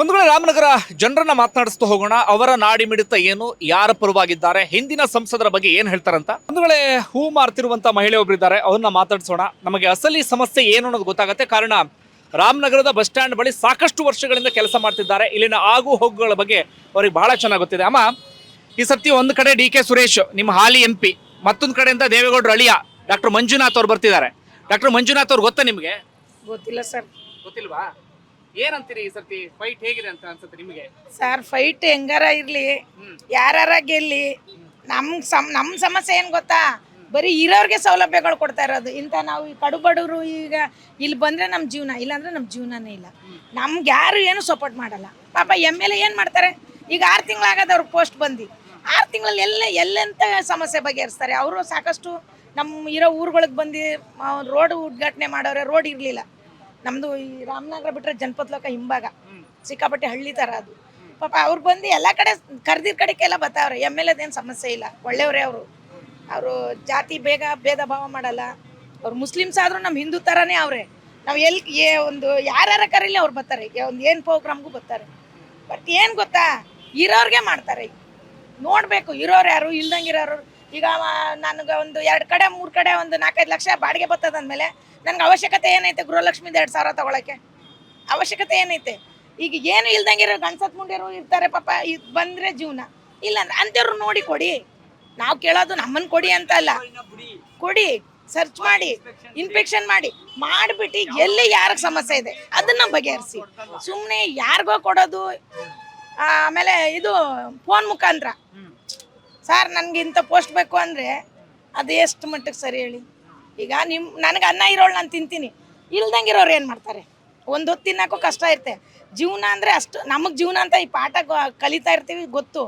ಒಂದು ವೇಳೆ ರಾಮನಗರ ಜನರನ್ನ ಮಾತನಾಡಿಸ್ತಾ ಹೋಗೋಣ ಅವರ ನಾಡಿ ಮಿಡಿತ ಏನು ಯಾರ ಪರವಾಗಿದ್ದಾರೆ ಹಿಂದಿನ ಸಂಸದರ ಬಗ್ಗೆ ಏನ್ ಹೇಳ್ತಾರಂತ? ಒಂದು ವೇಳೆ ಹೂ ಮಾರ್ತಿರುವಂತ ಮಹಿಳೆ ಒಬ್ಬರಿದ್ದಾರೆ ಅವ್ರನ್ನ ಮಾತಾಡಿಸೋಣ. ನಮಗೆ ಅಸಲಿ ಸಮಸ್ಯೆ ಏನು ಅನ್ನೋದು ಗೊತ್ತಾಗುತ್ತೆ. ಕಾರಣ ರಾಮನಗರದ ಬಸ್ ಸ್ಟ್ಯಾಂಡ್ ಬಳಿ ಸಾಕಷ್ಟು ವರ್ಷಗಳಿಂದ ಕೆಲಸ ಮಾಡ್ತಿದ್ದಾರೆ. ಇಲ್ಲಿನ ಆಗು ಹೋಗುಗಳ ಬಗ್ಗೆ ಅವ್ರಿಗೆ ಬಹಳ ಚೆನ್ನಾಗಿ ಗೊತ್ತಿದೆ. ಅಮ್ಮ ಈ ಸರ್ತಿ ಒಂದು ಕಡೆ ಡಿ ಕೆ ಸುರೇಶ್ ನಿಮ್ಮ ಹಾಲಿ ಎಂ ಪಿ ಮತ್ತೊಂದು ಕಡೆಯಿಂದ ದೇವೇಗೌಡರು ಅಳಿಯ ಡಾಕ್ಟರ್ ಮಂಜುನಾಥ್ ಅವ್ರು ಬರ್ತಿದ್ದಾರೆ. ಡಾಕ್ಟರ್ ಮಂಜುನಾಥ್ ಅವ್ರು ಗೊತ್ತಾ ನಿಮಗೆ? ಗೊತ್ತಿಲ್ಲ ಸರ್. ಗೊತ್ತಿಲ್ವಾ? ಏನಂತೀರಿ ಈ ಸರ್ತಿ? ಫೈಟ್ ಹೇಗಿದೆ ಅಂತ ಅನ್ಸುತ್ತೆ ನಿಮಗೆ? ಸರ್ ಫೈಟ್ ಹೆಂಗಾರ ಇರ್ಲಿ? ಯಾರಾರ ಗೆಲ್ಲಿ? ನಮ್ ಸಮ್ ನಮ್ಮ ಸಮಸ್ಯೆ ಏನ್ ಗೊತ್ತಾ? ಬರೀ ಇರೋರ್ಗೆ ಸೌಲಭ್ಯಗಳು ಕೊಡ್ತಾ ಇರೋದು. ಇಂಥ ನಾವು ಈ ಕಡು ಬಡವರು ಈಗ ಇಲ್ಲಿ ಬಂದ್ರೆ ನಮ್ಮ ಜೀವನ ಇಲ್ಲಾಂದ್ರೆ ನಮ್ಮ ಜೀವನನೇ ಇಲ್ಲ. ನಮ್ಗೆ ಯಾರು ಏನು ಸಪೋರ್ಟ್ ಮಾಡಲ್ಲ. ಪಾಪ ಎಂ ಎಲ್ ಎ ಏನು ಮಾಡ್ತಾರೆ? ಈಗ ಆರು ತಿಂಗಳಾಗದ ಅವ್ರ ಪೋಸ್ಟ್ ಬಂದು ಆರು ತಿಂಗಳಲ್ಲಿ ಎಲ್ಲ ಎಲ್ಲೆಂತ ಸಮಸ್ಯೆ ಬಗೆಹರಿಸ್ತಾರೆ? ಅವರು ಸಾಕಷ್ಟು ನಮ್ಮ ಇರೋ ಊರುಗಳಿಗೆ ಬಂದು ರೋಡ್ ಉದ್ಘಾಟನೆ ಮಾಡೋರೆ ರೋಡ್ ಇರಲಿಲ್ಲ. ನಮ್ಮದು ಈ ರಾಮನಗರ ಬಿಟ್ಟರೆ ಜನಪದ ಲೋಕ ಹಿಂಭಾಗ. ಸಿಕ್ಕಾಪಟ್ಟೆ ಹಳ್ಳಿ ಥರ ಅದು. ಪಾಪ ಅವ್ರು ಬಂದು ಎಲ್ಲ ಕಡೆ ಕರ್ದಿರ್ ಕಡೆಗೆಲ್ಲ ಬರ್ತಾವ್ರೆ ಎಂ ಎಲ್ ಏನು ಸಮಸ್ಯೆ ಇಲ್ಲ. ಒಳ್ಳೆಯವರೇ ಅವರು. ಅವರು ಜಾತಿ ಬೇಗ ಭೇದ ಭಾವ ಮಾಡಲ್ಲ. ಅವ್ರು ಮುಸ್ಲಿಮ್ಸ್ ಆದರೂ ನಮ್ಮ ಹಿಂದೂ ಥರನೇ ಅವರೇ. ನಾವು ಎಲ್ಲಿ ಏ ಒಂದು ಯಾರ್ಯಾರ ಕರೀಲಿ ಅವ್ರು ಬರ್ತಾರೆ ಒಂದು ಏನು ಪ್ರೋಗ್ರಾಮ್ಗೂ ಬರ್ತಾರೆ ಬಟ್ ಏನು ಗೊತ್ತಾ? ಇರೋರ್ಗೆ ಮಾಡ್ತಾರೆ. ನೋಡಬೇಕು ಇರೋರು ಯಾರು ಇಲ್ದಂಗೆ ಇರೋರು. ಈಗ ನನಗೆ ಒಂದು ಎರಡು ಕಡೆ, ಮೂರು ಕಡೆ ಒಂದು ನಾಲ್ಕೈದು ಲಕ್ಷ ಬಾಡಿಗೆ ಬರ್ತದೆ ಅಂದಮೇಲೆ ನನಗೆ ಅವಶ್ಯಕತೆ ಏನೈತೆ ಗೃಹಲಕ್ಷ್ಮಿದ ಎರಡು ಸಾವಿರ ತಗೊಳಕ್ಕೆ? ಅವಶ್ಯಕತೆ ಏನೈತೆ? ಈಗ ಏನು ಇಲ್ದಂಗೆ ಇರೋ ಗಂಡ್ಸತ್ ಮುಂಡಿರು ಇರ್ತಾರೆ ಪಾಪ ಇದು ಬಂದರೆ ಜೀವನ. ಇಲ್ಲ ಅಂದ್ರೆ ಅಂಥವ್ರು ನೋಡಿ ಕೊಡಿ. ನಾವು ಕೇಳೋದು ನಮ್ಮನ್ನು ಕೊಡಿ ಅಂತ ಅಲ್ಲ. ಕೊಡಿ ಸರ್ಚ್ ಮಾಡಿ ಇನ್ಫೆಕ್ಷನ್ ಮಾಡಿ, ಮಾಡಿಬಿಟ್ಟು ಎಲ್ಲಿ ಯಾರಿಗೆ ಸಮಸ್ಯೆ ಇದೆ ಅದನ್ನ ಬಗೆಹರಿಸಿ. ಸುಮ್ಮನೆ ಯಾರಿಗೋ ಕೊಡೋದು, ಆಮೇಲೆ ಇದು ಫೋನ್ ಮುಖಾಂತರ. ಸರ್, ನನಗೆ ಇಂಥ ಪೋಸ್ಟ್ ಬೇಕು ಅಂದರೆ ಅದು ಎಷ್ಟು ಮಟ್ಟಿಗೆ ಸರಿ ಹೇಳಿ. ಈಗ ನಿಮ್ಮ ನನಗೆ ಅನ್ನ ಇರೋಳು ನಾನು ತಿಂತೀನಿ. ಇಲ್ದಂಗೆ ಇರೋರು ಏನು ಮಾಡ್ತಾರೆ? ಒಂದು ಹೊತ್ತು ತಿನ್ನೋಕ್ಕೂ ಕಷ್ಟ ಇರುತ್ತೆ. ಜೀವನ ಅಂದರೆ ಅಷ್ಟು, ನಮಗೆ ಜೀವನ ಅಂತ ಈ ಪಾಠ ಕಲಿತಾ ಇರ್ತೀವಿ ಗೊತ್ತು.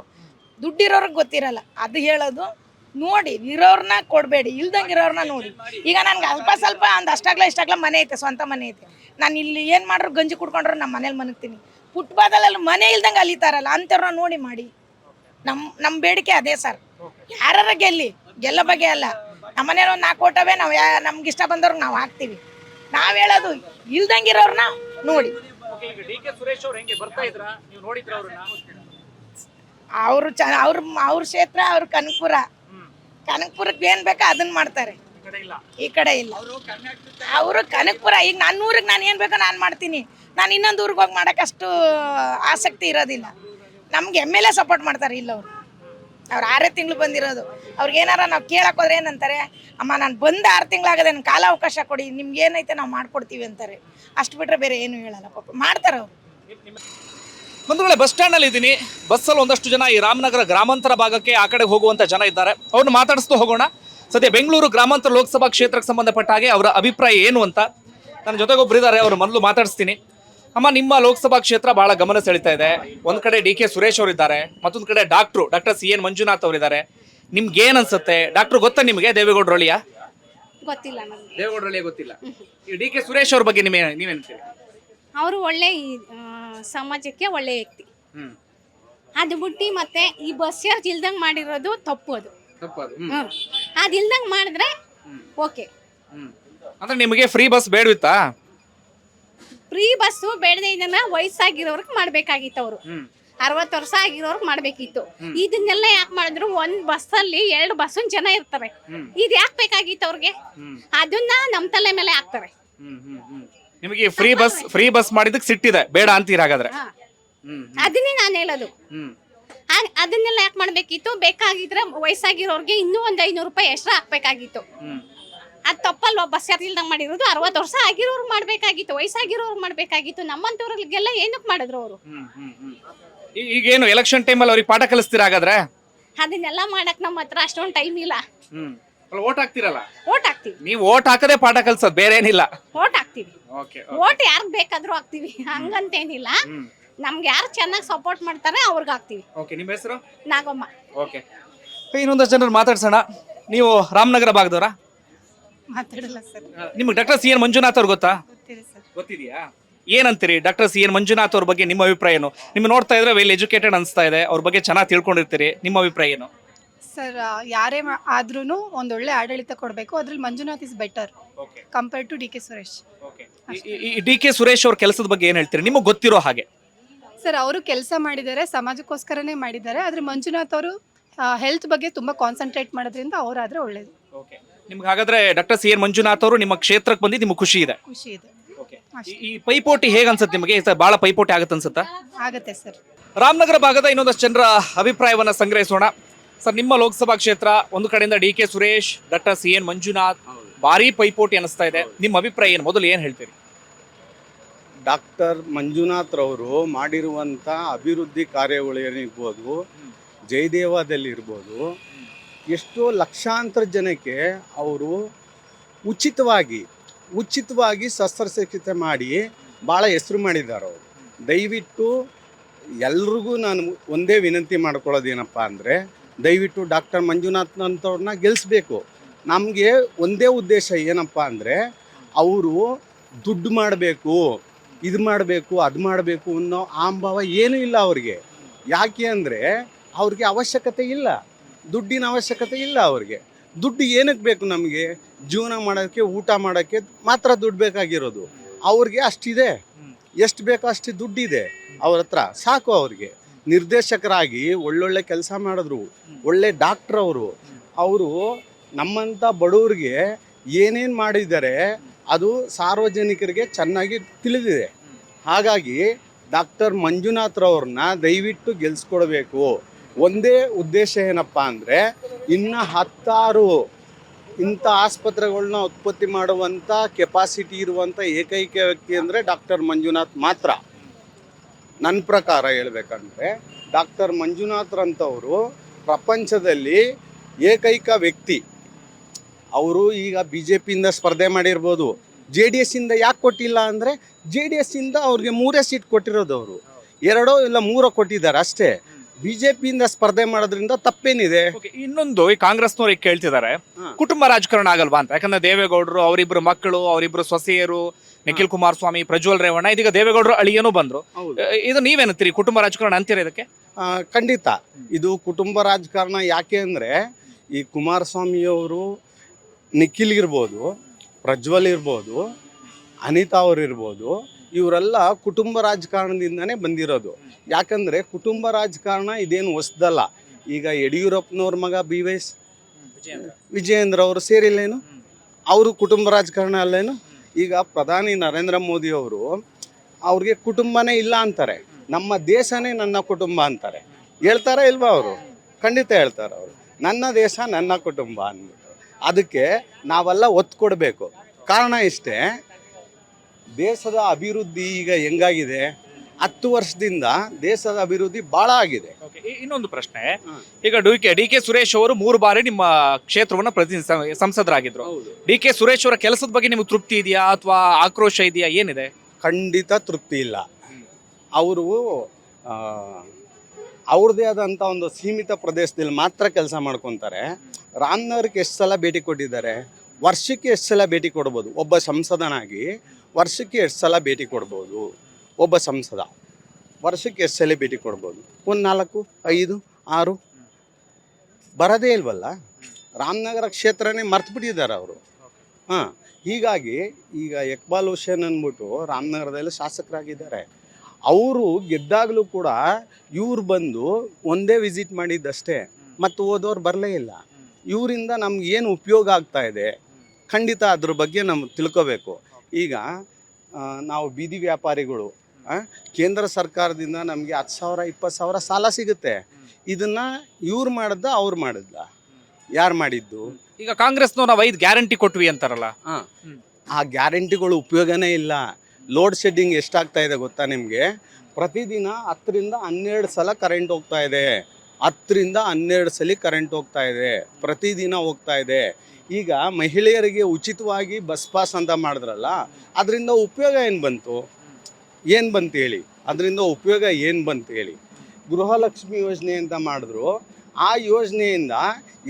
ದುಡ್ಡಿರೋರಿಗೆ ಗೊತ್ತಿರಲ್ಲ. ಅದು ಹೇಳೋದು ನೋಡಿ ಇರೋರನ್ನ ಕೊಡಬೇಡಿ, ಇಲ್ದಂಗೆ ಇರೋರನ್ನ ನೋಡಿ. ಈಗ ನನಗೆ ಅಲ್ಪ ಸ್ವಲ್ಪ ಒಂದು ಅಷ್ಟಾಗ್ಲ ಇಷ್ಟಾಗ್ಲ ಮನೆ ಐತೆ, ಸ್ವಂತ ಮನೆ ಐತೆ. ನಾನು ಇಲ್ಲಿ ಏನು ಮಾಡ್ರು ಗಂಜಿ ಕುಡ್ಕೊಂಡ್ರೆ ನಮ್ಮ ಮನೇಲಿ ಮನಗ್ತೀನಿ. ಫುಟ್ಪಾತಲ್ಲಿ ಮನೆ ಇಲ್ದಂಗೆ ಅಲಿತಾರಲ್ಲ ಅಂಥವ್ರನ್ನ ನೋಡಿ ಮಾಡಿ. ನಮ್ಮ ನಮ್ಮ ಬೇಡಿಕೆ ಅದೇ ಸರ್. ಯಾರ ಗೆಲ್ಲಿ, ಗೆಲ್ಲ ಬಗ್ಗೆ ಅಲ್ಲ. ನಮ್ಮ ಮನೆಯವ್ರು ಒಂದು ನಾಲ್ಕು ಓಟವೇ ನಾವು ಯಾ, ನಮ್ಗೆ ಇಷ್ಟ ಬಂದವ್ರಿಗೆ ನಾವು ಹಾಕ್ತೀವಿ. ನಾವು ಹೇಳೋದು ಇಲ್ದಂಗಿರೋರ್ನ ನೋಡಿ. ಅವ್ರು ಚ, ಅವ್ರ ಅವ್ರ ಕ್ಷೇತ್ರ, ಅವ್ರ ಕನಕಪುರ. ಕನಕಪುರಕ್ಕೆ ಏನು ಬೇಕೋ ಅದನ್ನ ಮಾಡ್ತಾರೆ. ಈ ಕಡೆ ಇಲ್ಲ. ಅವರು ಕನಕಪುರ, ಈಗ ನನ್ನ ಊರಿಗೆ ನಾನು ಏನು ಬೇಕೋ ನಾನು ಮಾಡ್ತೀನಿ. ನಾನು ಇನ್ನೊಂದು ಊರಿಗೆ ಹೋಗಿ ಮಾಡೋಕೆ ಅಷ್ಟು ಆಸಕ್ತಿ ಇರೋದಿಲ್ಲ. ನಮ್ಗೆ ಎಂ ಎಲ್ ಎ ಸಪೋರ್ಟ್ ಮಾಡ್ತಾರೆ ಇಲ್ಲ ಅವರು. ಅವ್ರು ಆರೇ ತಿಂಗಳು ಬಂದಿರೋದು. ಅವ್ರಿಗೆ ಏನಾರ ನಾವು ಕೇಳಕ್ ಹೋದ್ರೆ ಏನಂತಾರೆ, ಅಮ್ಮ, ನಾನು ಬಂದ ಆರು ತಿಂಗಳಾಗದೆ ನನ್ನ ಕಾಲ ಅವಕಾಶ ಕೊಡಿ, ನಿಮ್ಗೆ ಏನೈತೆ ನಾವು ಮಾಡ್ಕೊಡ್ತೀವಿ ಅಂತಾರೆ. ಅಷ್ಟು ಬಿಟ್ರೆ ಬೇರೆ ಏನು ಹೇಳಲ್ಲ ಪಾಪ. ಮಾಡ್ತಾರೆ ಅವರು. ಒಂದು ವೇಳೆ ಬಸ್ ಸ್ಟ್ಯಾಂಡ್ ಅಲ್ಲಿ ಇದ್ದೀನಿ. ಬಸ್ಸಲ್ಲಿ ಒಂದಷ್ಟು ಜನ ಈ ರಾಮನಗರ ಗ್ರಾಮಾಂತರ ಭಾಗಕ್ಕೆ ಆ ಕಡೆ ಹೋಗುವಂತ ಜನ ಇದ್ದಾರೆ. ಅವ್ರನ್ನ ಮಾತಾಡಿಸ್ತಾ ಹೋಗೋಣ. ಸದ್ಯ ಬೆಂಗಳೂರು ಗ್ರಾಮಾಂತರ ಲೋಕಸಭಾ ಕ್ಷೇತ್ರಕ್ಕೆ ಸಂಬಂಧಪಟ್ಟ ಹಾಗೆ ಅವರ ಅಭಿಪ್ರಾಯ ಏನು ಅಂತ. ನನ್ನ ಜೊತೆಗೊಬ್ಬರಿದ್ದಾರೆ ಅವ್ರ ಮೊದಲು ಮಾತಾಡಿಸ್ತೀನಿ. ಅಮ್ಮ ನಿಮ್ಮ ಲೋಕಸಭಾ ಕ್ಷೇತ್ರ ಬಹಳ ಗಮನ ಸೆಳೀತಾ ಇದೆ. ಒಂದ್ ಕಡೆ ಡಿ ಕೆ ಸುರೇಶ್ ಅವರಿದ್ದಾರೆ ಮತ್ತೊಂದ್ ಕಡೆ doctor doctor C N Manjunath ಅವರಿದ್ದಾರೆ. ನಿಮ್ಗೆ ಏನ್ ಅನ್ಸುತ್ತೆ? ಡಾಕ್ಟರ್ ಗೊತ್ತಾ ನಿಮಗೆ ದೇವೇಗೌಡರೊಳಿಯ ಗೊತ್ತಿಲ್ಲ ನನಗೆ ದೇವೇಗೌಡರೊಳಿಯ ಗೊತ್ತಿಲ್ಲ. ಈ ಡಿ ಕೆ ಸುರೇಶ್ ಅವ್ರ ಬಗ್ಗೆ ನಿಮಗೆ ನೀವೇನ್ತೀರಿ ಅವರು ಒಳ್ಳೆ ಈ, ಆ, ಸಮಾಜಕ್ಕೆ ಒಳ್ಳೆ ವ್ಯಕ್ತಿ. ಹ್ಮ್. ಅದು ಬಿಟ್ಟು ಮತ್ತೆ ಈ ಬಸ್ ಚಾರ್ಜ್ ಇಲ್ದಂಗೆ ಮಾಡಿರೋದು ತಪ್ಪು ಅದು. ತಪ್ಪದು ಹ್ಮ್. ಅದು ಇಲ್ದಂಗೆ ಮಾಡಿದ್ರೆ ಓಕೆ. ಹ್ಮ್. ಅಂದ್ರೆ ನಿಮಗೆ ಫ್ರೀ ಬಸ್ ಬೇಡವಿತ್ತಾ? ಫ್ರೀ ಬಸ್ಸು ಬೇಡದೆ ಇದನ್ನ ವಯಸ್ಸಾಗಿರೋರ್ಗೆ ಮಾಡ್ಬೇಕಾಗಿತ್ತು ಅವರು. ಅರವತ್ತು ವರ್ಷ ಆಗಿರೋರ್ಗೆ ಮಾಡ್ಬೇಕಿತ್ತು. ಇದನ್ನೆಲ್ಲ ಯಾಕೆ ಮಾಡಿದ್ರು? ಒಂದ್ ಬಸ್ಸಲ್ಲಿ ಎರಡು ಬಸ್ಸನ್ ಜನ ಇರ್ತಾರೆ. ಇದು ಯಾಕೆ ಬೇಕಾಗಿತ್ತು ಅವ್ರಿಗೆ? ಅದನ್ನ ನಮ್ಮ ತಲೆ ಮೇಲೆ ಹಾಕ್ತಾರೆ. ನಿಮಗೆ ಫ್ರೀ ಬಸ್ ಫ್ರೀ ಬಸ್ ಮಾಡಿದಕ್ಕೆ ಸಿಟ್ಟಿದೆ. ಬೇಡ ಅಂತೀರ ಹಾಗಾದ್ರೆ. ಅದನ್ನೇ ನಾನು ಹೇಳೋದು. ಅದನ್ನೆಲ್ಲ ಯಾಕೆ ಮಾಡ್ಬೇಕಿತ್ತು? ಬೇಕಾಗಿದ್ರೆ ವಯಸ್ಸಾಗಿರೋರ್ಗೆ ಇನ್ನೂ ಒಂದ್ ಐನೂರು ರೂಪಾಯಿ ಎಕ್ಸ್ಟ್ರಾ ಹಾಕ್ಬೇಕಾಗಿತ್ತು. ಅದು ತಪ್ಪಲ್ವ? ಬಸ್ ಇಲ್ದಂಗೆ ಮಾಡಿರೋದು? ಅರವತ್ತು ವರ್ಷ ಆಗಿರೋರು ಮಾಡಬೇಕಾಗಿತ್ತು ವಯಸ್ಸಾಗಿರೋರು ಮಾಡಬೇಕಾಗಿತ್ತು ನಮ್ಮಂಥವ್ರಿಗೆಲ್ಲ ಏನಕ್ಕೆ ಮಾಡಿದ್ರು ಅವರು? ಈಗೇನು ಎಲೆಕ್ಷನ್ ಟೈಮಲ್ಲಿ ಅವ್ರಿಗೆ ಪಾಠ ಕಲಿಸ್ತೀರ ಹಾಗಾದ್ರೆ? ಅದನ್ನೆಲ್ಲ ಮಾಡಕ್ ನಮ್ಮ ಹತ್ರ ಅಷ್ಟೊಂದು ಟೈಮ್ ಇಲ್ಲ. ಓಟ್ ಹಾಕ್ತಿರಲ್ಲ? ಓಟ್ ಹಾಕ್ತಿವಿ. ನೀವು ಓಟ್ ಹಾಕದೆ ಪಾಠ ಕಲ್ಸೋದು ಬೇರೆ ಏನಿಲ್ಲ. ಓಟ್ ಹಾಕ್ತಿವಿ. ಓಕೆ ಓಟ್ ಯಾರಿಗೆ ಬೇಕಾದ್ರೂ ಹಾಕ್ತೀವಿ. ಹಂಗಂತೇನಿಲ್ಲ. ನಮ್ಗೆ ಯಾರು ಚೆನ್ನಾಗಿ ಸಪೋರ್ಟ್ ಮಾಡ್ತಾರೆ ಅವ್ರಿಗೆ ಹಾಕ್ತಿವಿ. ಓಕೆ ನಿಮ್ಮ ಹೆಸರು? ನಾಗಮ್ಮ. ಓಕೆ ಇನ್ನೊಂದಷ್ಟು ಜನರು ಮಾತಾಡ್ಸೋಣ. ನೀವು ರಾಮನಗರ ಭಾಗದವರ? ಮಾತಾಡಲ್ಲ ಸರ್. ನಿಮ್ಗೆ ಡಾಕ್ಟರ್ ಸಿ ಎನ್ ಮಂಜುನಾಥ್ ಅವ್ರು ಗೊತ್ತಾ? ಗೊತ್ತಿದೆ ಸರ್. ಗೊತ್ತಿದೆಯಾ? ಏನಂತೀರಿ ಡಾಕ್ಟರ್ ಸಿ ಎನ್ ಮಂಜುನಾಥ್ ಅವ್ರ ಬಗ್ಗೆ ನಿಮ್ಮ ಅಭಿಪ್ರಾಯ ಏನು ನಿಮ್ಮ ನೋಡ್ತಾ ಇದ್ರೆ ವೆಲ್ ಎಜುಕೇಟೆಡ್ ಅನಿಸ್ತಾ ಇದೆ ಅವ್ರ ಬಗ್ಗೆ ಚೆನ್ನಾಗಿ ತಿಳ್ಕೊಂಡಿರ್ತೀರಿ ನಿಮ್ಮ ಅಭಿಪ್ರಾಯ ಏನು ಸರ್ ಯಾರೇ ಆದ್ರೂ ಒಂದೊಳ್ಳೆ ಆಡಳಿತ ಕೊಡಬೇಕು ಅದ್ರಲ್ಲಿ Manjunath is better compare to D K Suresh. D K Suresh ಅವ್ರ ಕೆಲಸದ ಬಗ್ಗೆ ಏನು ಹೇಳ್ತೀರಿ? ನಿಮಗೆ ಗೊತ್ತಿರೋ ಹಾಗೆ. ಸರ್ ಅವರು ಕೆಲಸ ಮಾಡಿದ್ದಾರೆ ಸಮಾಜಕ್ಕೋಸ್ಕರನೇ ಮಾಡಿದ್ದಾರೆ ಆದರೆ ಮಂಜುನಾಥ್ ಅವರು ಹೆಲ್ತ್ ಬಗ್ಗೆ ತುಂಬ ಕಾನ್ಸಂಟ್ರೇಟ್ ಮಾಡೋದ್ರಿಂದ ಅವರಾದರೆ ಒಳ್ಳೇದು. ನಿಮ್ಗೆ ಹಾಗಾದ್ರೆ ಡಾಕ್ಟರ್ ಸಿ ಎನ್ ಮಂಜುನಾಥ್ ಅವರು ನಿಮ್ಮ ಕ್ಷೇತ್ರಕ್ಕೆ ಬಂದು ನಿಮ್ಗೆ ಖುಷಿ ಇದೆ. ಖುಷಿ ಇದೆ. ಈ- ಈ ಪೈಪೋಟಿ ಹೇಗೆ ಅನ್ಸುತ್ತೆ ನಿಮಗೆ? ಈ ಸಲ ಬಹಳ ಪೈಪೋಟಿ ಆಗುತ್ತೆ ಅನ್ಸುತ್ತಾ? ಆಗತ್ತೆ ಸರ್. ರಾಮನಗರ ಭಾಗದ ಇನ್ನೊಂದಷ್ಟು ಜನರ ಅಭಿಪ್ರಾಯವನ್ನ ಸಂಗ್ರಹಿಸೋಣ. ಸರ್ ನಿಮ್ಮ ಲೋಕಸಭಾ ಕ್ಷೇತ್ರ ಒಂದು ಕಡೆಯಿಂದ D K Suresh doctor C N Manjunath ಭಾರಿ ಪೈಪೋಟಿ ಅನಿಸ್ತಾ ಇದೆ. ನಿಮ್ಮ ಅಭಿಪ್ರಾಯ ಏನು? ಮೊದಲು ಏನ್ ಹೇಳ್ತೀರಿ? ಡಾಕ್ಟರ್ ಮಂಜುನಾಥ್ ರವರು ಮಾಡಿರುವಂಥ ಅಭಿವೃದ್ಧಿ ಕಾರ್ಯಗಳು ಏನಿರ್ಬೋದು ಜಯದೇವದಲ್ಲಿ ಇರ್ಬೋದು ಎಷ್ಟೋ ಲಕ್ಷಾಂತರ ಜನಕ್ಕೆ ಅವರು ಉಚಿತವಾಗಿ ಉಚಿತವಾಗಿ ಶಸ್ತ್ರಚಿಕಿತ್ಸೆ ಮಾಡಿ ಭಾಳ ಹೆಸರು ಮಾಡಿದ್ದಾರೆ ಅವರು. ದಯವಿಟ್ಟು ಎಲ್ರಿಗೂ ನಾನು ಒಂದೇ ವಿನಂತಿ ಮಾಡ್ಕೊಳ್ಳೋದೇನಪ್ಪ ಅಂದರೆ, ದಯವಿಟ್ಟು ಡಾಕ್ಟರ್ ಮಂಜುನಾಥ್ ಅಂಥವ್ರನ್ನ ಗೆಲ್ಲಿಸ್ಬೇಕು ನಮಗೆ ಒಂದೇ ಉದ್ದೇಶ ಏನಪ್ಪ ಅಂದರೆ, ಅವರು ದುಡ್ಡು ಮಾಡಬೇಕು, ಇದು ಮಾಡಬೇಕು, ಅದು ಮಾಡಬೇಕು ಅನ್ನೋ ಆಂಭಾವ ಏನೂ ಇಲ್ಲ ಅವ್ರಿಗೆ. ಯಾಕೆ ಅಂದರೆ, ಅವ್ರಿಗೆ ಅವಶ್ಯಕತೆ ಇಲ್ಲ. ದುಡ್ಡಿನ ಅವಶ್ಯಕತೆ ಇಲ್ಲ ಅವ್ರಿಗೆ. ದುಡ್ಡು ಏನಕ್ಕೆ ಬೇಕು ನಮಗೆ? ಜೀವನ ಮಾಡೋಕ್ಕೆ, ಊಟ ಮಾಡೋಕ್ಕೆ ಮಾತ್ರ ದುಡ್ಡು ಬೇಕಾಗಿರೋದು. ಅವ್ರಿಗೆ ಅಷ್ಟಿದೆ. ಎಷ್ಟು ಬೇಕೋ ಅಷ್ಟು ದುಡ್ಡಿದೆ. ಅವ್ರ ಹತ್ರ ಸಾಕು ಅವ್ರಿಗೆ. ನಿರ್ದೇಶಕರಾಗಿ ಒಳ್ಳೊಳ್ಳೆ ಕೆಲಸ ಮಾಡಿದ್ರು. ಒಳ್ಳೆ ಡಾಕ್ಟ್ರ್ ಅವರು. ಅವರು ನಮ್ಮಂಥ ಬಡವ್ರಿಗೆ ಏನೇನು ಮಾಡಿದ್ದಾರೆ ಅದು ಸಾರ್ವಜನಿಕರಿಗೆ ಚೆನ್ನಾಗಿ ತಿಳಿದಿದೆ. ಹಾಗಾಗಿ ಡಾಕ್ಟರ್ ಮಂಜುನಾಥ್ರವ್ರನ್ನ ದಯವಿಟ್ಟು ಗೆಲ್ಸ್ಕೊಡ್ಬೇಕು. ಒಂದೇ ಉದ್ದೇಶ ಏನಪ್ಪ ಅಂದರೆ ಇನ್ನು ಹತ್ತಾರು ಇಂಥ ಆಸ್ಪತ್ರೆಗಳನ್ನ ಉತ್ಪತ್ತಿ ಮಾಡುವಂಥ ಕೆಪಾಸಿಟಿ ಇರುವಂಥ ಏಕೈಕ ವ್ಯಕ್ತಿ ಅಂದರೆ ಡಾಕ್ಟರ್ ಮಂಜುನಾಥ್ ಮಾತ್ರ. ನನ್ನ ಪ್ರಕಾರ ಹೇಳ್ಬೇಕಂದ್ರೆ ಡಾಕ್ಟರ್ ಮಂಜುನಾಥ್ರಂಥವರು ಪ್ರಪಂಚದಲ್ಲಿ ಏಕೈಕ ವ್ಯಕ್ತಿ. ಅವರು ಈಗ ಬಿ ಜೆ ಪಿಯಿಂದ ಸ್ಪರ್ಧೆ ಮಾಡಿರ್ಬೋದು. ಜೆ ಡಿ ಎಸ್ಸಿಂದ ಯಾಕೆ ಕೊಟ್ಟಿಲ್ಲ ಅಂದರೆ ಜೆ ಡಿ ಎಸ್ಸಿಂದ ಅವ್ರಿಗೆ ಮೂರೇ ಸೀಟ್ ಕೊಟ್ಟಿರೋದು ಅವರು. ಎರಡೋ ಇಲ್ಲ ಮೂರೋ ಕೊಟ್ಟಿದ್ದಾರೆ ಅಷ್ಟೇ. ಬಿ ಜೆ ಪಿಯಿಂದ ಸ್ಪರ್ಧೆ ಮಾಡೋದ್ರಿಂದ ತಪ್ಪೇನಿದೆ. Okay, ಇನ್ನೊಂದು ಈ ಕಾಂಗ್ರೆಸ್ನವ್ರು ಈಗ ಕೇಳ್ತಿದ್ದಾರೆ ಹಾ. ಕುಟುಂಬ ರಾಜಕಾರಣ ಆಗಲ್ವಾ ಅಂತ? ಯಾಕಂದ್ರೆ ದೇವೇಗೌಡರು ಅವರಿಬ್ರು ಮಕ್ಕಳು ಅವರಿಬ್ರು ಸೊಸೆಯರು ನಿಖಿಲ್ ಕುಮಾರಸ್ವಾಮಿ ಪ್ರಜ್ವಲ್ ರೇವಣ್ಣ ಇದೀಗ ದೇವೇಗೌಡರು ಅಳಿಯನೂ ಬಂದ್ರು. ಹೌದು. ಅಹ್, ಇದು ನೀವೇನಂತೀರಿ ಕುಟುಂಬ ರಾಜಕಾರಣ ಅಂತೀರಾ ಇದಕ್ಕೆ? ಆ, ಖಂಡಿತ. ಇದು ಕುಟುಂಬ ರಾಜಕಾರಣ ಯಾಕೆ ಅಂದರೆ ಈ ಕುಮಾರಸ್ವಾಮಿಯವರು ನಿಖಿಲ್ ಇರ್ಬೋದು ಪ್ರಜ್ವಲ್ ಇರ್ಬೋದು ಅನಿತಾ ಅವ್ರು ಇರ್ಬೋದು ಇವರೆಲ್ಲ ಕುಟುಂಬ ರಾಜಕಾರಣದಿಂದನೇ ಬಂದಿರೋದು. ಯಾಕಂದರೆ ಕುಟುಂಬ ರಾಜಕಾರಣ ಇದೇನು ಹೊಸ್ದಲ್ಲ. ಈಗ ಯಡಿಯೂರಪ್ಪನವ್ರ ಮಗ ಬಿ ವೈಸ್ ವಿಜಯೇಂದ್ರ ಅವರು ಸೇರಿಲ್ಲೇನು? ಅವರು ಕುಟುಂಬ ರಾಜಕಾರಣ ಅಲ್ಲೇನು? ಈಗ ಪ್ರಧಾನಿ ನರೇಂದ್ರ ಮೋದಿ ಅವರು ಅವ್ರಿಗೆ ಕುಟುಂಬನೇ ಇಲ್ಲ ಅಂತಾರೆ. ನಮ್ಮ ದೇಶನೇ ನನ್ನ ಕುಟುಂಬ ಅಂತಾರೆ. ಹೇಳ್ತಾರಾ ಇಲ್ವಾ ಅವರು? ಖಂಡಿತ ಹೇಳ್ತಾರೆ ಅವರು. ನನ್ನ ದೇಶ ನನ್ನ ಕುಟುಂಬ ಅಂದ್ಬಿಟ್ಟು. ಅದಕ್ಕೆ ನಾವೆಲ್ಲ ಒತ್ತು ಕೊಡಬೇಕು. ಕಾರಣ ಇಷ್ಟೇ ದೇಶದ ಅಭಿವೃದ್ಧಿ ಈಗ ಹೆಂಗಾಗಿದೆ? ಹತ್ತು ವರ್ಷದಿಂದ ದೇಶದ ಅಭಿವೃದ್ಧಿ ಬಹಳ ಆಗಿದೆ. Okay, ಇ- ಇನ್ನೊಂದು ಪ್ರಶ್ನೆ. ಈಗ D K D K Suresh ಅವರು ಮೂರು ಬಾರಿ ನಿಮ್ಮ ಕ್ಷೇತ್ರವನ್ನು ಪ್ರತಿನಿಧಿ ಸಂಸದರಾಗಿದ್ರು. ಡಿ ಕೆ ಸುರೇಶ್ ಅವರ ಕೆಲಸದ ಬಗ್ಗೆ ನಿಮ್ಗೆ ತೃಪ್ತಿ ಇದೆಯಾ ಅಥವಾ ಆಕ್ರೋಶ ಇದೆಯಾ? ಏನಿದೆ? ಖಂಡಿತ ತೃಪ್ತಿ ಇಲ್ಲ. ಅವರು ಅವ್ರದ್ದೇ ಆದಂಥ ಒಂದು ಸೀಮಿತ ಪ್ರದೇಶದಲ್ಲಿ ಮಾತ್ರ ಕೆಲಸ ಮಾಡ್ಕೊತಾರೆ. ರಾಮ್ನವ್ರಿಗೆ ಎಷ್ಟು ಸಲ ಭೇಟಿ ಕೊಟ್ಟಿದ್ದಾರೆ? ವರ್ಷಕ್ಕೆ ಎಷ್ಟು ಸಲ ಭೇಟಿ ಕೊಡ್ಬೋದು? ಒಬ್ಬ ಸಂಸದನಾಗಿ. ವರ್ಷಕ್ಕೆ ಎಷ್ಟು ಸಲ ಭೇಟಿ ಕೊಡ್ಬೋದು? ಒಬ್ಬ ಸಂಸದ ವರ್ಷಕ್ಕೆ ಎಷ್ಟು ಸಲ ಭೇಟಿ ಕೊಡ್ಬೋದು? ಒಂದು ನಾಲ್ಕು, ಐದು, ಆರು? ಬರೋದೇ ಇಲ್ವಲ್ಲ? ರಾಮನಗರ ಕ್ಷೇತ್ರನೇ ಮರ್ತು ಬಿಟ್ಟಿದ್ದಾರೆ ಅವರು. ಹಾಂ, ಹೀಗಾಗಿ ಈಗ ಇಕ್ಬಾಲ್ ಹುಸೇನ್ ಅಂದ್ಬಿಟ್ಟು ರಾಮನಗರದಲ್ಲಿ ಶಾಸಕರಾಗಿದ್ದಾರೆ. ಅವರು ಗೆದ್ದಾಗಲೂ ಕೂಡ ಇವ್ರು ಬಂದು ಒಂದೇ ವಿಸಿಟ್ ಮಾಡಿದ್ದಷ್ಟೇ, ಮತ್ತು ಓದೋರು ಬರಲೇ ಇಲ್ಲ. ಇವರಿಂದ ನಮ್ಗೆ ಏನು ಉಪಯೋಗ ಆಗ್ತಾ ಇದೆ? ಖಂಡಿತ ಅದ್ರ ಬಗ್ಗೆ ನಮ್ಗೆ ತಿಳ್ಕೋಬೇಕು. ಈಗ ನಾವು ಬೀದಿ ವ್ಯಾಪಾರಿಗಳು ಕೇಂದ್ರ ಸರ್ಕಾರದಿಂದ ನಮಗೆ ಹತ್ತು ಸಾವಿರ ಇಪ್ಪತ್ತು ಸಾವಿರ ಸಾಲ ಸಿಗುತ್ತೆ. ಇದನ್ನು ಇವ್ರು ಮಾಡಿದ್ದ ಅವ್ರು ಮಾಡಿದ್ದ. ಯಾರು ಮಾಡಿದ್ದು? ಈಗ ಕಾಂಗ್ರೆಸ್ನವ್ರು ನಾವು ಐದು ಗ್ಯಾರಂಟಿ ಕೊಟ್ವಿ ಅಂತಾರಲ್ಲ. ಹಾಂ. ಆ ಗ್ಯಾರಂಟಿಗಳು ಉಪಯೋಗನೇ ಇಲ್ಲ. ಲೋಡ್ ಶೆಡ್ಡಿಂಗ್ ಎಷ್ಟಾಗ್ತಾ ಇದೆ ಗೊತ್ತಾ ನಿಮಗೆ? ಪ್ರತಿದಿನ ಹತ್ತರಿಂದ ಹನ್ನೆರಡು ಸಲ ಕರೆಂಟ್ ಹೋಗ್ತಾ ಇದೆ. ಹತ್ತರಿಂದ ಹನ್ನೆರಡು ಸಲ ಕರೆಂಟ್ ಹೋಗ್ತಾ ಇದೆ. ಪ್ರತಿದಿನ ಹೋಗ್ತಾ ಇದೆ. ಈಗ ಮಹಿಳೆಯರಿಗೆ ಉಚಿತವಾಗಿ ಬಸ್ ಪಾಸ್ ಅಂತ ಮಾಡಿದ್ರಲ್ಲ, ಅದರಿಂದ ಉಪಯೋಗ ಏನು ಬಂತು? ಏನು ಬಂತು ಹೇಳಿ? ಅದರಿಂದ ಉಪಯೋಗ ಏನು ಬಂತು ಹೇಳಿ? ಗೃಹಲಕ್ಷ್ಮಿ ಯೋಜನೆ ಅಂತ ಮಾಡಿದ್ರು. ಆ ಯೋಜನೆಯಿಂದ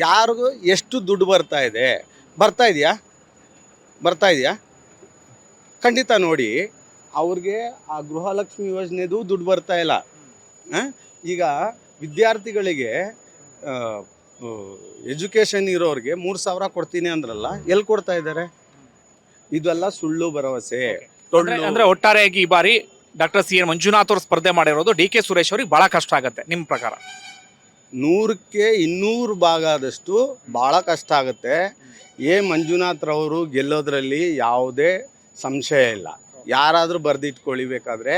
ಯಾರಿಗೂ ಎಷ್ಟು ದುಡ್ಡು ಬರ್ತಾ ಇದೆ? ಬರ್ತಾ ಇದೆಯಾ? ಬರ್ತಾ ಇದೆಯಾ? ಖಂಡಿತ ನೋಡಿ, ಅವ್ರಿಗೆ ಆ ಗೃಹಲಕ್ಷ್ಮಿ ಯೋಜನೆದು ದುಡ್ಡು ಬರ್ತಾ ಇಲ್ಲ? ಈಗ ವಿದ್ಯಾರ್ಥಿಗಳಿಗೆ ಎಜುಕೇಷನ್ ಇರೋರಿಗೆ ಮೂರು ಸಾವಿರ ಕೊಡ್ತೀನಿ ಅಂದ್ರಲ್ಲ ಎಲ್ಲಿ ಕೊಡ್ತಾ ಇದ್ದಾರೆ ಇದೆಲ್ಲ ಸುಳ್ಳು ಭರವಸೆ. ಅಂದ್ರೆ- ಅಂದ್ರೆ ಒಟ್ಟಾರೆಯಾಗಿ ಈ ಬಾರಿ ಡಾಕ್ಟರ್ ಸಿ ಎನ್ ಮಂಜುನಾಥ್ ಅವರು ಸ್ಪರ್ಧೆ ಮಾಡಿರೋದು ಡಿ ಕೆ ಸುರೇಶ್ ಅವ್ರಿಗೆ ಬಹಳ ಕಷ್ಟ ಆಗುತ್ತೆ ನಿಮ್ಮ ಪ್ರಕಾರ? ನೂರಕ್ಕೆ ಇನ್ನೂರು ಭಾಗ ಆದಷ್ಟು ಭಾಳ ಕಷ್ಟ ಆಗುತ್ತೆ. ಎ ಮಂಜುನಾಥ್ರವರು ಗೆಲ್ಲೋದ್ರಲ್ಲಿ ಯಾವುದೇ ಸಂಶಯ ಇಲ್ಲ. ಯಾರಾದರೂ ಬರ್ದಿಟ್ಕೊಳ್ಳಿಬೇಕಾದ್ರೆ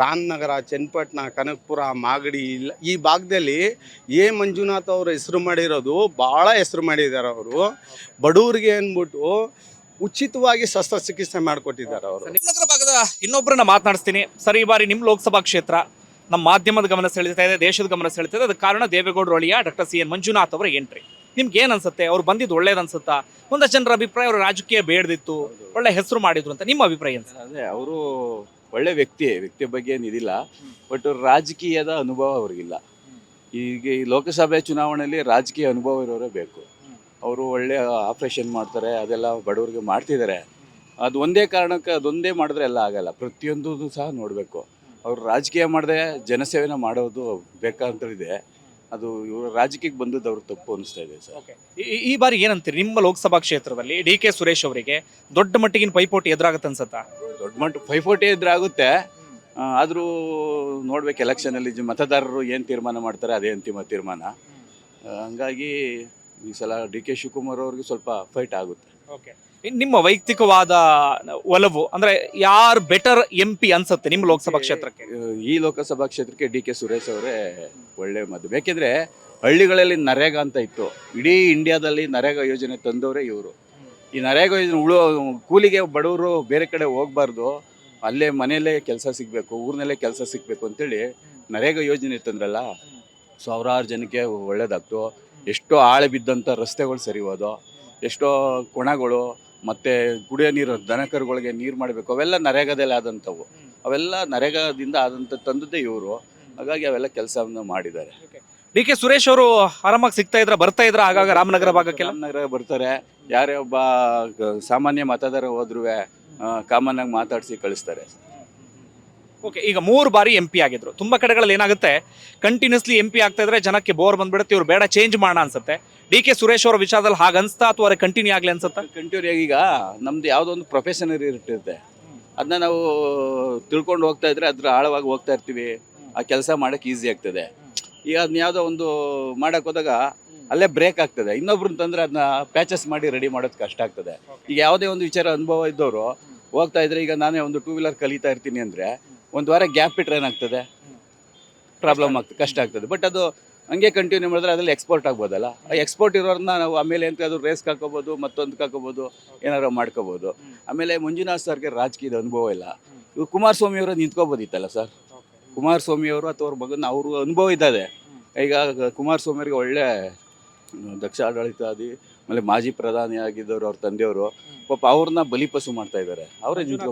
ರಾಮನಗರ, ಚನ್ನಪಟ್ಟಣ, ಕನಕಪುರ, ಮಾಗಡಿ ಇಲ್ಲ, ಈ ಭಾಗದಲ್ಲಿ ಎ ಮಂಜುನಾಥ್ ಅವರು ಹೆಸರು ಮಾಡಿರೋದು ಭಾಳ ಹೆಸರು ಮಾಡಿದ್ದಾರೆ ಅವರು. ಬಡವರಿಗೆ ಅಂದ್ಬಿಟ್ಟು ಉಚಿತವಾಗಿ ಶಸ್ತ್ರಚಿಕಿತ್ಸೆ ಮಾಡಿಕೊಟ್ಟಿದ್ದಾರೆ ಅವರು. ನಗರ ಭಾಗದ ಇನ್ನೊಬ್ಬರನ್ನ ಮಾತನಾಡಿಸ್ತೀನಿ. ಸರ್, ಈ ಬಾರಿ ನಿಮ್ಮ ಲೋಕಸಭಾ ಕ್ಷೇತ್ರ ನಮ್ಮ ಮಾಧ್ಯಮದ ಗಮನ ಸೆಳೀತಾ ಇದೆ, ದೇಶದ ಗಮನ ಸೆಳೆತಾ ಇದೆ. ಅದಕ್ಕೆ ಕಾರಣ ದೇವೇಗೌಡರ ಒಳಿಯ ಡಾಕ್ಟರ್ ಸಿ ಎನ್ ಮಂಜುನಾಥ್ ಅವರ ಎಂಟ್ರಿ. ನಿಮ್ಗೆ ಏನ್ ಅನ್ಸುತ್ತೆ? ಅವ್ರು ಬಂದಿದ್ದು ಒಳ್ಳೇದು ಅನ್ಸುತ್ತಾ? ಒಂದಷ್ಟು ಜನರ ಅಭಿಪ್ರಾಯ ಅವರು ರಾಜಕೀಯ ಬೇಡದಿತ್ತು ಒಳ್ಳೆ ಹೆಸರು ಮಾಡಿದ್ರು ಅಂತ ನಿಮ್ಮ ಅಭಿಪ್ರಾಯ ಏನು? ಸರ್ ಅದೇ ಅವರು ಒಳ್ಳೆ ವ್ಯಕ್ತಿ ವ್ಯಕ್ತಿ ಬಗ್ಗೆ ಏನಿದಿಲ್ಲ ಬಟ್ ರಾಜಕೀಯದ ಅನುಭವ ಅವ್ರಿಗಿಲ್ಲ. ಈಗ ಈ ಲೋಕಸಭೆ ಚುನಾವಣೆಯಲ್ಲಿ ರಾಜಕೀಯ ಅನುಭವ ಇರೋರೇ ಬೇಕು. ಅವರು ಒಳ್ಳೆ ಆಪ್ರೇಷನ್ ಮಾಡ್ತಾರೆ ಅದೆಲ್ಲ ಬಡವರಿಗೆ ಮಾಡ್ತಿದ್ದಾರೆ ಅದು ಒಂದೇ ಕಾರಣಕ್ಕೆ ಅದೊಂದೇ ಮಾಡಿದ್ರೆ ಎಲ್ಲ ಆಗಲ್ಲ. ಪ್ರತಿಯೊಂದು ಸಹ ನೋಡಬೇಕು. ಅವರು ರಾಜಕೀಯ ಮಾಡದೆ ಜನಸೇವೆನ ಮಾಡೋದು ಬೇಕಾಂತಿದೆ ಅದು ಇವರು ರಾಜಕೀಯಕ್ಕೆ ಬಂದದ್ದು ಅವ್ರಿಗೆ ತಪ್ಪು ಅನಿಸ್ತಾ ಇದೆ ಸರ್. ಈ- ಈ ಬಾರಿ ಏನಂತೀರಿ? ನಿಮ್ಮ ಲೋಕಸಭಾ ಕ್ಷೇತ್ರದಲ್ಲಿ ಡಿ ಕೆ ಸುರೇಶ್ ಅವರಿಗೆ ದೊಡ್ಡ ಮಟ್ಟಿಗಿನ ಪೈಪೋಟಿ ಎದುರಾಗುತ್ತೆ ಅನ್ಸತ್ತಾ? ದೊಡ್ಡ ಮಟ್ಟ ಪೈಪೋಟಿ ಎದುರಾಗುತ್ತೆ. ಆದರೂ ನೋಡ್ಬೇಕು ಎಲೆಕ್ಷನಲ್ಲಿ ಅಲ್ಲಿ ಮತದಾರರು ಏನು ತೀರ್ಮಾನ ಮಾಡ್ತಾರೆ ಅದೇ ಅಂತಿಮ ತೀರ್ಮಾನ. ಆ, ಹಂಗಾಗಿ ಈ ಸಲ ಡಿ ಕೆ ಶಿವಕುಮಾರ್ ಅವ್ರಿಗೆ ಸ್ವಲ್ಪ ಫೈಟ್ ಆಗುತ್ತೆ. ಇನ್ ನಿಮ್ಮ ವೈಯಕ್ತಿಕವಾದ ಒಲವು ಅಂದ್ರೆ ಯಾರು ಬೆಟರ್ ಎಂ ಪಿ ಅನ್ಸುತ್ತೆ ನಿಮ್ಮ ಲೋಕಸಭಾ ಕ್ಷೇತ್ರಕ್ಕೆ? ಈ ಲೋಕಸಭಾ ಕ್ಷೇತ್ರಕ್ಕೆ ಡಿ ಕೆ ಸುರೇಶ್ ಅವರೇ ಒಳ್ಳೆ ಮದ್ದು ಬೇಕಿದ್ರೆ ಹಳ್ಳಿಗಳಲ್ಲಿ ನರೇಗಾ ಅಂತ ಇತ್ತು. ಇಡೀ ಇಂಡಿಯಾದಲ್ಲಿ ನರೇಗಾ ಯೋಜನೆ ತಂದವರೇ ಇವರು. ಈ ನರೇಗಾ ಯೋಜನೆ ಉಳು ಕೂಲಿಗೆ ಬಡವರು ಬೇರೆ ಕಡೆ ಹೋಗ್ಬಾರ್ದು. ಅಲ್ಲೇ ಮನೆಯಲ್ಲೇ ಕೆಲಸ ಸಿಗಬೇಕು ಊರಿನಲ್ಲೇ ಕೆಲಸ ಸಿಗಬೇಕು ಅಂತೇಳಿ ನರೇಗಾ ಯೋಜನೆ ತಂದ್ರಲ್ಲ ಸಾವಿರಾರು ಜನಕ್ಕೆ ಒಳ್ಳೇದಾಗ್ತು. ಎಷ್ಟೋ ಆಳೆ ಬಿದ್ದಂಥ ರಸ್ತೆಗಳು ಸರಿ ಹೋದೋ ಎಷ್ಟೋ ಕೊಣಗಳು ಮತ್ತು ಕುಡಿಯೋ ನೀರು ದನಕರುಗಳಿಗೆ ನೀರು ಮಾಡಬೇಕು ಅವೆಲ್ಲ ನರೇಗಾದಲ್ಲಿ ಆದಂಥವು. ಅವೆಲ್ಲ ನರೇಗಾದಿಂದ ಆದಂಥ ತಂದದ್ದೇ ಇವರು. ಹಾಗಾಗಿ ಅವೆಲ್ಲ ಕೆಲಸವನ್ನು ಮಾಡಿದ್ದಾರೆ. ಡಿ ಕೆ ಸುರೇಶ್ ಅವರು ಆರಾಮಾಗಿ ಸಿಗ್ತಾ ಇದ್ರ ಬರ್ತಾ ಇದ್ರ? ಆಗಾಗ ರಾಮನಗರ ಭಾಗಕ್ಕೆ ರಾಮನಗರ ಬರ್ತಾರೆ. ಯಾರೇ ಒಬ್ಬ ಗ- ಸಾಮಾನ್ಯ ಮತದಾರ ಹೋದ್ರೂ ಕಾಮನ್ ಆಗಿ ಮಾತಾಡಿಸಿ ಕಳಿಸ್ತಾರೆ. ಓಕೆ ಈಗ ಮೂರು ಬಾರಿ ಎಂ ಪಿ ಆಗಿದ್ರು. ತುಂಬಾ ಕಡೆಗಳಲ್ಲಿ ಏನಾಗುತ್ತೆ ಕಂಟಿನ್ಯೂಸ್ಲಿ ಎಂ ಪಿ ಆಗ್ತಾ ಇದ್ರೆ ಜನಕ್ಕೆ ಬೋರ್ ಬಂದ್ಬಿಡುತ್ತೆ ಇವ್ರು ಬೇಡ ಚೇಂಜ್ ಮಾಡೋಣ ಅನ್ಸುತ್ತೆ. ಡಿ ಕೆ ಸುರೇಶ್ ಅವರ ವಿಚಾರದಲ್ಲಿ ಹಾಗೆ ಅನ್ಸ್ತಾ ಅಥವಾ ಕಂಟಿನ್ಯೂ ಆಗಲಿ ಅನ್ಸುತ್ತಾ? ಕಂಟಿನ್ಯೂ ಈಗ ನಮ್ದು ಯಾವುದೋ ಒಂದು ಪ್ರೊಫೆಷನ್ ಇರುತ್ತೆ ಅದನ್ನ ನಾವು ತಿಳ್ಕೊಂಡು ಹೋಗ್ತಾ ಇದ್ರೆ ಅದ್ರ ಆಳವಾಗಿ ಹೋಗ್ತಾ ಇರ್ತೀವಿ. ಆ ಕೆಲಸ ಮಾಡಕ್ಕೆ ಈಸಿ ಆಗ್ತದೆ. ಈಗ ಅದನ್ನ ಯಾವುದೋ ಒಂದು ಮಾಡಕ್ ಹೋದಾಗ ಅಲ್ಲೇ ಬ್ರೇಕ್ ಆಗ್ತದೆ. ಇನ್ನೊಬ್ರು ತಂದ್ರೆ ಅದನ್ನ ಪ್ಯಾಚಸ್ ಮಾಡಿ ರೆಡಿ ಮಾಡೋದು ಕಷ್ಟ ಆಗ್ತದೆ. ಈಗ ಯಾವುದೇ ಒಂದು ವಿಚಾರ ಅನುಭವ ಇದ್ದವರು ಹೋಗ್ತಾ ಇದ್ರೆ ಈಗ ನಾನೇ ಒಂದು ಟೂ ವೀಲರ್ ಕಲಿತಾ ಇರ್ತೀನಿ ಅಂದ್ರೆ ಒಂದು ವಾರ ಗ್ಯಾಪ್ ಬಿಟ್ರೆ ಏನಾಗ್ತದೆ? ಪ್ರಾಬ್ಲಮ್ ಆಗ್ತದೆ. ಕಷ್ಟ ಆಗ್ತದೆ. ಬಟ್ ಅದು ಹಂಗೆ ಕಂಟಿನ್ಯೂ ಮಾಡಿದ್ರೆ ಅದ್ರಲ್ಲಿ ಎಕ್ಸ್ಪೋರ್ಟ್ ಆಗ್ಬೋದಲ್ಲ? ಆ ಎಕ್ಸ್ಪೋರ್ಟ್ ಇರೋರನ್ನ ನಾವು ಆಮೇಲೆ ಎಂತ ಅದು ರೇಸ್ ಹಾಕೋಬೋದು ಮತ್ತೊಂದು ಹಾಕೋಬೋದು ಏನಾರು ಮಾಡ್ಕೋಬೋದು. ಆಮೇಲೆ ಮಂಜುನಾಥ್ ಸರ್ಗೆ ರಾಜಕೀಯದ ಅನುಭವ ಇಲ್ಲ. ಇವ್ರು ಕುಮಾರಸ್ವಾಮಿ ಅವರು ನಿಂತ್ಕೋಬೋದಿತ್ತಲ್ಲ ಸರ್? ಕುಮಾರಸ್ವಾಮಿ ಅವರು ಅಥವಾ ಅವ್ರ ಮಗನ ಅವರು ಅನುಭವ ಇದ್ದಾರೆ ಈಗ ಕುಮಾರಸ್ವಾಮಿ ಅವರಿಗೆ ಒಳ್ಳೆ ದಕ್ಷ ದಕ್ಷ ಆಡಳಿತಾದಿ ಆಮೇಲೆ ಮಾಜಿ ಪ್ರಧಾನಿ ಆಗಿದ್ದವರು ಅವ್ರ ತಂದೆಯವರು ಪಾಪ ಅವ್ರನ್ನ ಬಲಿಪಶು ಮಾಡ್ತಾ ಇದ್ದಾರೆ. ಅವರೇ ಜೊತೆ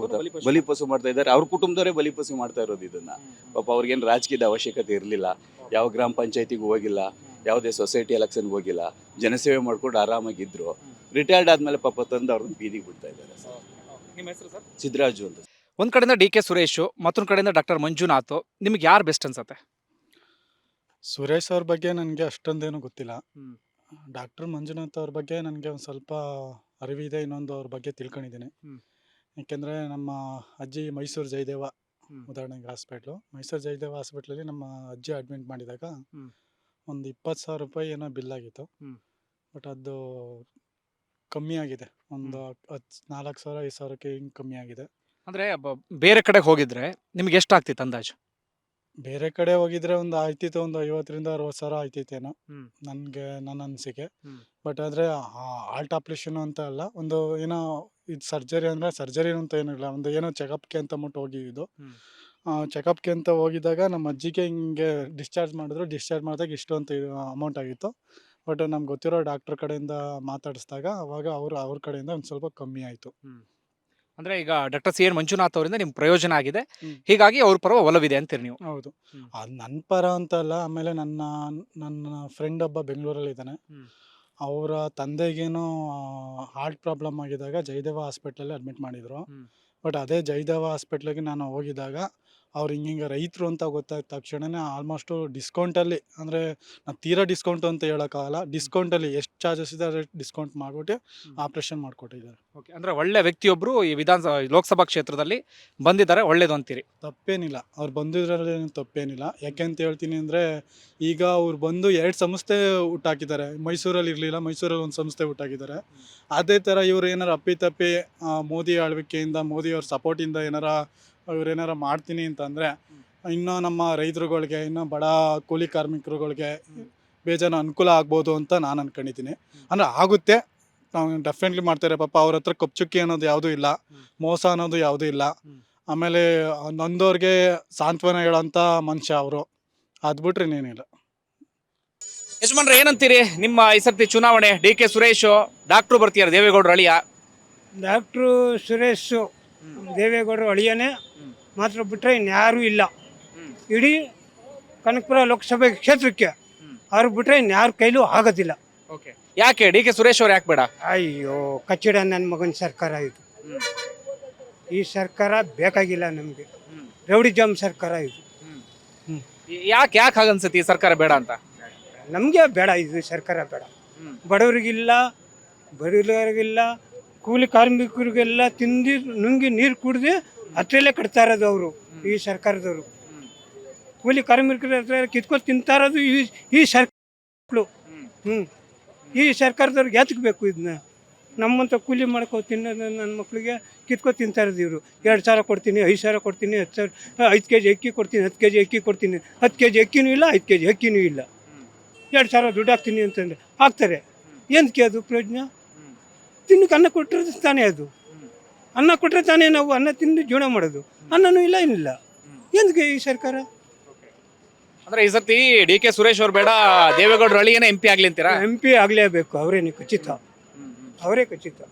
ಬಲಿಪಶು. ಮಾಡ್ತಾ ಇದ್ದಾರೆ. ಅವ್ರ ಕುಟುಂಬದವರೇ ಬಲಿಪಶು ಮಾಡ್ತಾ ಇರೋದು ಇದನ್ನ. ಪಾಪ ಅವ್ರಿಗೇನು ರಾಜಕೀಯದ ಅವಶ್ಯಕತೆ ಇರಲಿಲ್ಲ. ಯಾವ ಗ್ರಾಮ ಪಂಚಾಯತಿಗೂ ಹೋಗಿಲ್ಲ. ಯಾವುದೇ ಸೊಸೈಟಿ ಎಲೆಕ್ಷನ್ಗೆ ಹೋಗಿಲ್ಲ. ಜನಸೇವೆ ಮಾಡ್ಕೊಂಡು ಆರಾಮಾಗಿದ್ರು. ರಿಟೈರ್ಡ್ ಆದ್ಮೇಲೆ ಪಾಪ ತಂದು ಅವ್ರನ್ನ ಬೀದಿಗೆ ಬಿಡ್ತಾ ಇದ್ದಾರೆ ನಿಮ್ಮ ಹೆಸರು ಸರ್? ಸಿದ್ದರಾಜು ಅಂತ. ಒಂದ್ ಕಡೆಯಿಂದ ಡಿ ಕೆ ಸುರೇಶ್ ಮತ್ತೊಂದು ಕಡೆಯಿಂದ ಡಾಕ್ಟರ್ ಮಂಜುನಾಥ್. ನಿಮ್ಗೆ ಯಾರು ಬೆಸ್ಟ್ ಅನ್ಸತ್ತೆ? ಸುರೇಶ್ ಅವ್ರ ಬಗ್ಗೆ ನನಗೆ ಅಷ್ಟೊಂದೇನು ಗೊತ್ತಿಲ್ಲ. ಡಾಕ್ಟರ್ ಮಂಜುನಾಥ್ ಅವ್ರ ಬಗ್ಗೆ ನನಗೆ ಒಂದು ಸ್ವಲ್ಪ ಅರಿವಿದೆ ಇನ್ನೊಂದು ಅವ್ರ ಬಗ್ಗೆ ತಿಳ್ಕೊಂಡಿದ್ದೀನಿ ಹ್ಮ್. ಯಾಕೆಂದರೆ ನಮ್ಮ ಅಜ್ಜಿ ಮೈಸೂರು ಜಯದೇವ ಹ್ಮ್. ಉದಾಹರಣೆಗೆ ಹಾಸ್ಪಿಟ್ಲು ಮೈಸೂರು ಜಯದೇವ ಹಾಸ್ಪಿಟ್ಲಲ್ಲಿ ನಮ್ಮ ಅಜ್ಜಿ ಅಡ್ಮಿಟ್ ಮಾಡಿದಾಗ ಹ್ಮ್. ಒಂದು ಇಪ್ಪತ್ತು ಸಾವಿರ ರೂಪಾಯಿ ಏನೋ ಬಿಲ್ ಆಗಿತ್ತು ಹ್ಮ್. ಬಟ್ ಅದು ಕಮ್ಮಿ ಆಗಿದೆ ಒಂದು ಹತ್ತು ನಾಲ್ಕು ಸಾವಿರ ಐದು ಸಾವಿರಕ್ಕೆ ಹಿಂಗೆ ಕಮ್ಮಿ ಆಗಿದೆ ಅಂದ್ರೆ ಬ- ಬೇರೆ ಕಡೆ ಹೋಗಿದ್ರೆ ನಿಮ್ಗೆ ಎಷ್ಟಾಗ್ತಿತ್ತು ಅಂದಾಜು ಬೇರೆ ಕಡೆ ಹೋಗಿದ್ರೆ ಒಂದು ಆಯ್ತಿತ್ತು ಒಂದು ಐವತ್ತರಿಂದ ಅರವತ್ತು ಸಾವಿರ ಆಯ್ತಿತ್ತೇನೋ ಹ್ಮ್. ನನಗೆ ನನ್ನ ಅನಿಸಿಕೆ ಹ್ಮ್. ಬಟ್ ಆದರೆ ಆಲ್ಟ್ ಆಪ್ರೇಷನ್ ಅಂತ ಅಲ್ಲ ಒಂದು ಏನೋ ಇದು ಸರ್ಜರಿ ಅಂದರೆ ಸರ್ಜರಿ ಅಂತ ಏನಿಲ್ಲ ಒಂದು ಏನೋ ಚೆಕಪ್ಗೆ ಅಂತ ಮಟ್ಟ ಹೋಗಿದ್ದು ಹ್ಮ್. ಚೆಕಪ್ಗೆ ಅಂತ ಹೋಗಿದಾಗ ನಮ್ಮ ಅಜ್ಜಿಗೆ ಹಿಂಗೆ ಡಿಸ್ಚಾರ್ಜ್ ಮಾಡಿದ್ರು ಡಿಸ್ಚಾರ್ಜ್ ಮಾಡಿದಾಗ ಇಷ್ಟು ಅಂತ ಅಮೌಂಟ್ ಆಗಿತ್ತು ಬಟ್ ನಮ್ಗೆ ಗೊತ್ತಿರೋ ಡಾಕ್ಟ್ರ್ ಕಡೆಯಿಂದ ಮಾತಾಡಿಸಿದಾಗ ಅವಾಗ ಅವರು ಅವ್ರ ಕಡೆಯಿಂದ ಒಂದು ಸ್ವಲ್ಪ ಕಮ್ಮಿ ಆಯಿತು ಅಂದ್ರೆ ಈಗ ಡಾಕ್ಟರ್ ಸಿ ಎನ್ ಮಂಜುನಾಥ್ ಅವರಿಂದ ನಿಮ್ಗೆ ಪ್ರಯೋಜನ ಆಗಿದೆ. ಹೀಗಾಗಿ ಅವ್ರ ಪರ ಒಲವಿದೆ ಅಂತೀರಿ ನೀವು. ಹೌದು. ಅದು ನನ್ನ ಪರ ಅಂತ ಅಲ್ಲ ಆಮೇಲೆ ನನ್ನ ನನ್ನ ಫ್ರೆಂಡ್ ಒಬ್ಬ ಬೆಂಗಳೂರಲ್ಲಿ ಇದ್ದಾನೆ. ಅವರ ತಂದೆಗೇನೋ ಹಾರ್ಟ್ ಪ್ರಾಬ್ಲಮ್ ಆಗಿದಾಗ ಜಯದೇವ ಹಾಸ್ಪಿಟ್ಲಲ್ಲಿ ಅಡ್ಮಿಟ್ ಮಾಡಿದ್ರು. ಬಟ್ ಅದೇ ಜಯದೇವ ಹಾಸ್ಪಿಟ್ಲಿಗೆ ನಾನು ಹೋಗಿದಾಗ ಅವ್ರು ಹಿಂಗಿಂಗೆ ರೈತರು ಅಂತ ಗೊತ್ತಾದ ತಕ್ಷಣನೇ ಆಲ್ಮೋಸ್ಟು ಡಿಸ್ಕೌಂಟಲ್ಲಿ ಅಂದರೆ ನಾವು ತೀರಾ ಡಿಸ್ಕೌಂಟು ಅಂತ ಹೇಳೋಕ್ಕಾಗಲ್ಲ. ಡಿಸ್ಕೌಂಟಲ್ಲಿ ಎಷ್ಟು ಚಾರ್ಜಸ್ ಇದೆ ಅದೇ ಡಿಸ್ಕೌಂಟ್ ಮಾಡಿಬಿಟ್ಟು ಆಪ್ರೇಷನ್ ಮಾಡಿಕೊಟ್ಟಿದ್ದಾರೆ. ಓಕೆ ಅಂದರೆ ಒಳ್ಳೆ ವ್ಯಕ್ತಿಯೊಬ್ಬರು ಈ ವಿಧಾನಸಭಾ ಲೋಕಸಭಾ ಕ್ಷೇತ್ರದಲ್ಲಿ ಬಂದಿದ್ದಾರೆ ಒಳ್ಳೇದು ಅಂತೀರಿ. ತಪ್ಪೇನಿಲ್ಲ. ಅವ್ರು ಬಂದಿದ್ರಲ್ಲಿ ತಪ್ಪೇನಿಲ್ಲ. ಯಾಕೆಂತ ಹೇಳ್ತೀನಿ ಅಂದರೆ ಈಗ ಅವ್ರು ಬಂದು ಎರಡು ಸಂಸ್ಥೆ ಹುಟ್ಟಾಕಿದ್ದಾರೆ. ಮೈಸೂರಲ್ಲಿ ಇರಲಿಲ್ಲ ಮೈಸೂರಲ್ಲಿ ಒಂದು ಸಂಸ್ಥೆ ಹುಟ್ಟಾಕಿದ್ದಾರೆ. ಅದೇ ಥರ ಇವರು ಏನಾರು ಅಪ್ಪಿತಪ್ಪಿ ಮೋದಿ ಆಳ್ವಿಕೆಯಿಂದ ಮೋದಿಯವ್ರ ಸಪೋರ್ಟಿಂದ ಏನಾರ ಇವ್ರು ಏನಾರ ಮಾಡ್ತೀನಿ ಅಂತಂದರೆ ಇನ್ನೂ ನಮ್ಮ ರೈತರುಗಳಿಗೆ ಇನ್ನೂ ಬಡ ಕೂಲಿ ಕಾರ್ಮಿಕರುಗಳಿಗೆ ಬೇಜಾನ ಅನುಕೂಲ ಆಗ್ಬೋದು ಅಂತ ನಾನು ಅನ್ಕೊಂಡಿದ್ದೀನಿ. ಅಂದರೆ ಆಗುತ್ತೆ ನಾವು ಡೆಫಿನೆಟ್ಲಿ ಮಾಡ್ತಾರೆ ಪಾಪ ಅವ್ರ ಹತ್ರ ಕಪ್ಚುಕ್ಕಿ ಅನ್ನೋದು ಯಾವುದೂ ಇಲ್ಲ ಮೋಸ ಅನ್ನೋದು ಯಾವುದೂ ಇಲ್ಲ. ಆಮೇಲೆ ನೊಂದವ್ರಿಗೆ ಸಾಂತ್ವನ ಹೇಳೋಂಥ ಮನುಷ್ಯ ಅವರು. ಅದು ಬಿಟ್ರೆ ಇನ್ನೇನಿಲ್ಲ. ಯಜಮಾನ್ರೆ ಏನಂತೀರಿ ನಿಮ್ಮ ಈ ಸರ್ತಿ ಚುನಾವಣೆ? ಡಿ ಕೆ ಸುರೇಶ್ ಡಾಕ್ಟ್ರು ಬರ್ತಿದ್ದಾರೆ ದೇವೇಗೌಡರು ಅಳಿಯ. ಡಾಕ್ಟ್ರು ಸುರೇಶ್ ದೇವೇಗೌಡರು ಅಳಿಯನೇ ಮಾತ್ರ ಬಿಟ್ಟರೆ ಇನ್ಯಾರೂ ಇಲ್ಲ. ಇಡೀ ಕನಕಪುರ ಲೋಕಸಭೆ ಕ್ಷೇತ್ರಕ್ಕೆ ಅವ್ರು ಬಿಟ್ಟರೆ ಇನ್ಯಾರ ಕೈಲೂ ಆಗೋದಿಲ್ಲ. ಓಕೆ. ಯಾಕೆ? ಡಿ ಕೆ ಸುರೇಶ್ ಅವ್ರು ಯಾಕೆ ಬೇಡ? ಅಯ್ಯೋ ಕಚ್ಚಿಡ ನನ್ನ ಮಗನ ಸರ್ಕಾರ ಇದು. ಈ ಸರ್ಕಾರ ಬೇಕಾಗಿಲ್ಲ ನಮಗೆ. ರೌಡಿ ಜಾಮ್ ಸರ್ಕಾರ ಇದು. ಯಾಕೆ ಯಾಕೆ ಹಾಗನ್ಸುತ್ತೆ ಈ ಸರ್ಕಾರ ಬೇಡ ಅಂತ? ನಮಗೆ ಬೇಡ ಇದು ಸರ್ಕಾರ ಬೇಡ. ಬಡವರಿಗಿಲ್ಲ ಬಡವರಿಗಿಲ್ಲ ಕೂಲಿ ಕಾರ್ಮಿಕರಿಗೆಲ್ಲ ತಿಂದು ನುಂಗಿ ನೀರು ಕುಡಿದು ಹತ್ರಲ್ಲೇ ಕಟ್ತಾ ಇರೋದು ಅವರು ಈ ಸರ್ಕಾರದವರು. ಕೂಲಿ ಕಾರ್ಮಿಕರ ಹತ್ರ ಕಿತ್ಕೊಂಡು ತಿಂತಾ ಇರೋದು ಈ ಈ ಸರ್ಕಾರ ಹ್ಞೂ ಈ ಸರ್ಕಾರದವ್ರಿಗೆ ಯಾತಕ್ಕೆ ಬೇಕು ಇದನ್ನ ನಮ್ಮಂತ ಕೂಲಿ ಮಾಡ್ಕೊ ತಿನ್ನೋದು ನನ್ನ ಮಕ್ಕಳಿಗೆ ಕಿತ್ಕೊ ತಿಂತಾ ಇರೋದು ಇವರು. ಎರಡು ಸಾವಿರ ಕೊಡ್ತೀನಿ ಐದು ಸಾವಿರ ಕೊಡ್ತೀನಿ ಹತ್ತು ಸಾವಿರ ಐದು ಕೆ ಜಿ ಅಕ್ಕಿ ಕೊಡ್ತೀನಿ ಹತ್ತು ಕೆ ಜಿ ಅಕ್ಕಿ ಕೊಡ್ತೀನಿ. ಹತ್ತು ಕೆ ಜಿ ಅಕ್ಕಿನೂ ಇಲ್ಲ ಐದು ಕೆ ಜಿ ಅಕ್ಕಿನೂ ಇಲ್ಲ. ಎರಡು ಸಾವಿರ ದುಡ್ಡು ಹಾಕ್ತೀನಿ ಅಂತಂದ್ರೆ ಹಾಕ್ತಾರೆ. ಏನಕ್ಕೆ ಅದು ಪ್ರಯೋಜನ ತಿನ್ನಕ್ಕೆ ಅನ್ನ ಕೊಟ್ಟರೆ ತಾನೇ ಅದು. ಅನ್ನ ಕೊಟ್ಟರೆ ತಾನೇ ನಾವು ಅನ್ನ ತಿಂದು ಜೀವನ ಮಾಡೋದು. ಅನ್ನನೂ ಇಲ್ಲ ಏನಿಲ್ಲ. ಎಂದಿಗೆ ಈ ಸರ್ಕಾರ? ಅಂದ್ರೆ ಈ ಸರ್ತಿ ಡಿ ಕೆ ಸುರೇಶ್ ಅವ್ರು ಬೇಡ ದೇವೇಗೌಡರು ಅಳಿಯನೇ ಎಂ ಪಿ ಆಗ್ಲಿ ಅಂತೀರಾ? ಎಂ ಪಿ ಆಗಲೇಬೇಕು ಅವರೇನು ಖಚಿತ. ಅವರೇ ಖಚಿತ.